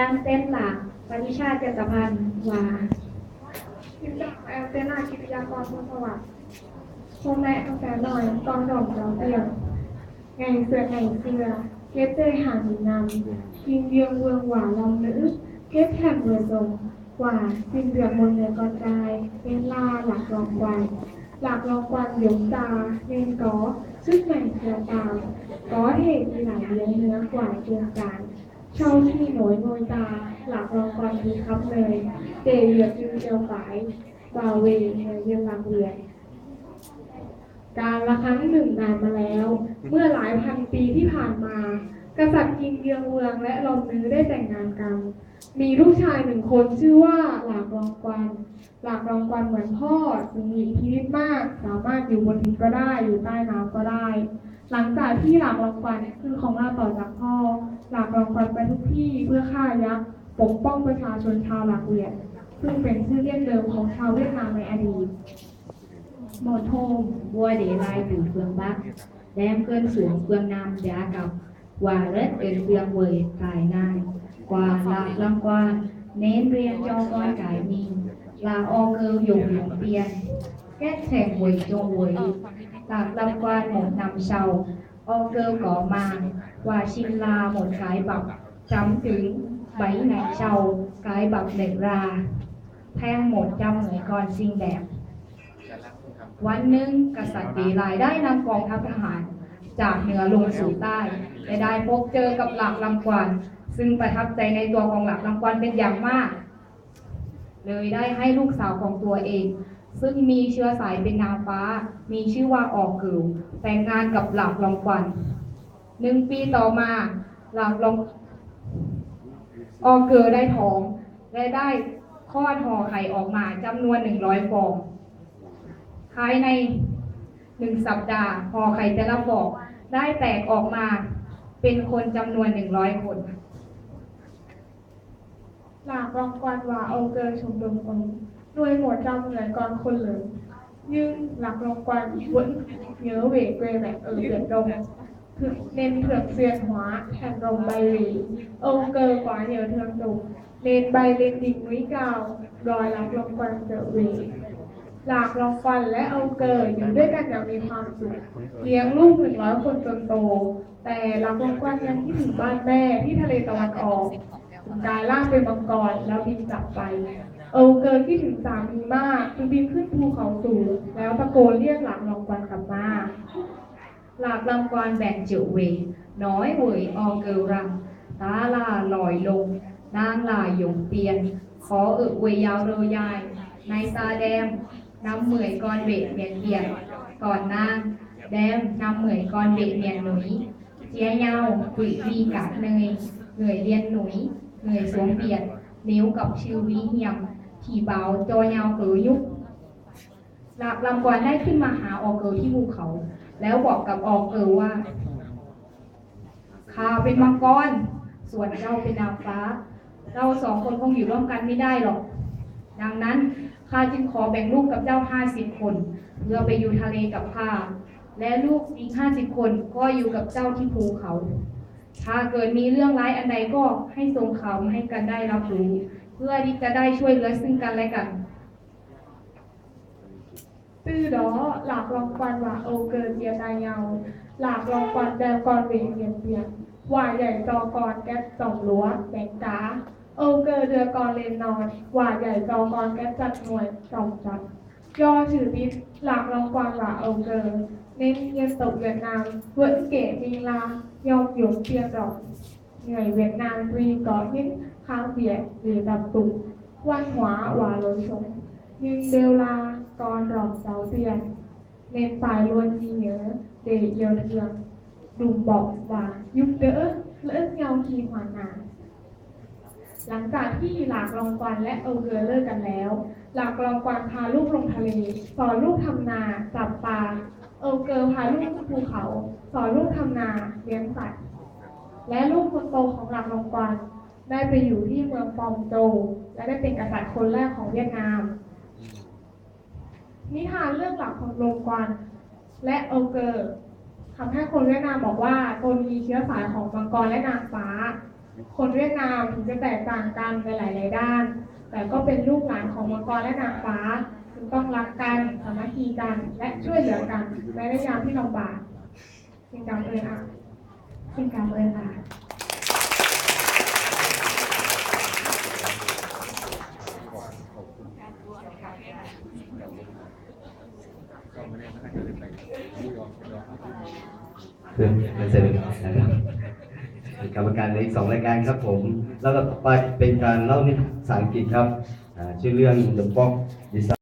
ทางเต้นหลักปริชาติจักรพันธ์วาทีมจากแอลเตนากิติยากรพลสวัสดิ์พ่อแม่กาแฟหน่อยตอนดอกเราเตียงไงเสือไงเสือเก็บเตยหางนำกินเยืองเวืองหวาลองนึกเก็บแถมเรือทรงกว่าสิ้นเดือนบนเรือกระจายเป็นลาหลักรองวันหลักรองวันหยงตาเนนก้อซึ่งแห่เสือตามก้อเหตุมีหลายเลี้ยงเนื้อกว่าเกียงการ เช่าที่หน่วยโนยตาหลักรองวันมีคำเลยเตเหลือจึงเจียวฝายบาเวเนยเยียงลังเวียนการละครั้งหนึ่งนานมาแล้ว เมื่อหลายพันปีที่ผ่านมา กษัตริย์กิงเยืองเมืองและลอมนื้อได้แต่งงานกัน มีลูกชายหนึ่งคนชื่อว่าหลากรองกวันหลากรองกวันเหมือนพ่อจึงมีอิทธิฤทธิ์มาก สามารถอยู่บนดินก็ได้อยู่ใต้น้ำก็ได้ หลังจากที่หลากรองกวันขึ้นของราชย์ต่อจากพ่อ หลากรองกวันไปทุกที่เพื่อฆ่ายักษ์ปกป้องประชาชนชาวหลากเวียนซึ่งเป็นชื่อเรียกเดิมของชาวเวียดนามในอดีต một hôm vua để lại từ phương Bắc đem cơn xuống phương Nam giá cọc và rất đến phương vời tài nai quà lạc long quan nên riêng cho con cái mình là ô cơ dùng dùng tiền kết thành quỷ chung quỷ lạc long quan một năm sau ô cơ có màng và sinh la một cái bọc chấm trứng bảy ngày sau cái bọc đẻ ra thêm một trăm người con xinh đẹp วันหนึ่งกษัตริย์ปีลายได้นำกองทัพทหาร จากเหนือลงสู่ใต้และได้พบเจอกับหลักลำกวนซึ่งประทับใจในตัวของหลักลำกวนเป็นอย่างมาก เลยได้ให้ลูกสาวของตัวเอง ซึ่งมีเชื้อสายเป็นนางฟ้า มีชื่อว่าออกเกิวแต่งงานกับหลักลำกวนหนึ่งปีต่อมาหลักลำออกเกิวได้ท้อง และได้คลอดห่อไข่ออกมาจำนวนหนึ่งร้อยฟองภายในหนึ่งสัปดาห์ห่อไข่แต่ละฟองได้แตกออกมาเป็นคนจำนวนหนึ่งร้อยคนหลากรองกวนว่าเอาเกินชมรมองหน่ วยหมวดจำเหมือนกอนคนเหลือง nhưng lạc long quan vẫn nhớ về quê mẹ ở biển đông Thực, nên thường xuyên hóa thành rồng bay về âu cơ quá nhớ thương đục nên bay lên đỉnh núi cao đòi lạc long quan trở về หลากรองฟันและเอาเกิดอยู่ด้วยกันอย่างมีความสุขเลี้ยงลูกหนึ่งร้อยคนจนโต แต่หลักรองกวนยังที่ถึงบ้านแม่ที่ทะเลตะวันออกกลายร่างเป็นมังกรแล้วบินกลับไป เออเกินคิดถึงสามีมากจึงบินขึ้นภูเขาสูงแล้วตะโกนเรียกหลับรองกวนกลับมาหลับรังกวนแบ่งเจียวเวน้อยเวยออเกิลรังตาลาลอยลงนางลายหยงเปียน ขอเอึเวยาวโรยายในตาแดมน้ำเหมยกอนเวเมียนเปียนก่อนนางแดมน้ำเหมยกอนเวเมียนหนุยเจียเยาปุ๋ยดีกัดเนยเหนื่อยเลียนหนุยเหนื่อยสวงเปียน Nếu gặp sự nguy hiểm thì báo cho nhau cứ giúp หลักลำกวนได้ขึ้นมาหาออกเกิลที่ภูเขา แล้วบอกกับออกเกิลว่าข้าเป็นมังกร ส่วนเจ้าเป็นนางฟ้า เราสองคนคงอยู่ร่วมกันไม่ได้หรอก ดังนั้นข้าจึงขอแบ่งลูกกับเจ้าห้าสิบคนเพื่อไปอยู่ทะเลกับข้าและลูกอีกห้าสิบคนก็อยู่กับเจ้าที่ภูเขา ถ้าเกิดมีเรื่องร้ายอันใดก็ให้ส่งข่าวมาให้กันได้รับรู้ เพื่อที่จะได้ช่วยเหลือซึ่งกันและกัน Từ đó, Lạc Long Quan và Âu Cơ chia tay nhau. Lạc Long Quan đem con về miền biển. Quả dạy cho con kết trồng lúa, đánh cá. Âu Cơ đưa con lên nòi. Quả dạy cho con kết chặt nuôi, trồng trọt. Do trừ biết Lạc Long Quan và Âu Cơ, nên dân tộc Việt Nam vẫn kể Minh La, nhau kiểu tiền rộng. Người Việt Nam tuy có những khác biệt về tập tục, văn hóa và lối sống, nhưng đều là con rồng giáo tiền nên phải luôn ghi nhớ để yêu thương đùm bọc và giúp đỡ lẫn nhau khi hoàn nạn หลังจากที่หลากรองกวนและเอลเกอร์เลิกกันแล้ว หลากรองกวนพาลูกลงทะเลสอนลูกทำนาจับปลา เอลเกอร์พาลูกขึ้นภูเขา สอนลูกทำนาเลี้ยงสัตว์และลูกคนโตของหลากรงกวนได้ไปอยู่ที่เมืองฟองโจ และได้เป็นกษัตริย์คนแรกของเวียดนาม นิทานเรื่องหลักของโลงกวนและเอลเกอร์ทำให้คนเวียดนามบอกว่าตนมีเชื้อสายของมังกรและนางฟ้า คนเวียดนามถึงจะแตกต่างกันในหลาย ๆ ด้าน แต่ก็เป็นลูกหลานของมังกรและนางฟ้าึงต้องรักกันสามัคคีกัน และช่วยเหลือกันแม้ในยามที่ลำบากสิ่งกรรมเอ่ยอะ xin cảm ơn bà เพื่อนเป็นเสร็จนะครับกรรมการเหลืออีกสองรายการครับผม แล้วก็ไปเป็นการเล่านิทานภาษาอังกฤษครับ ชื่อเรื่อง The Box Design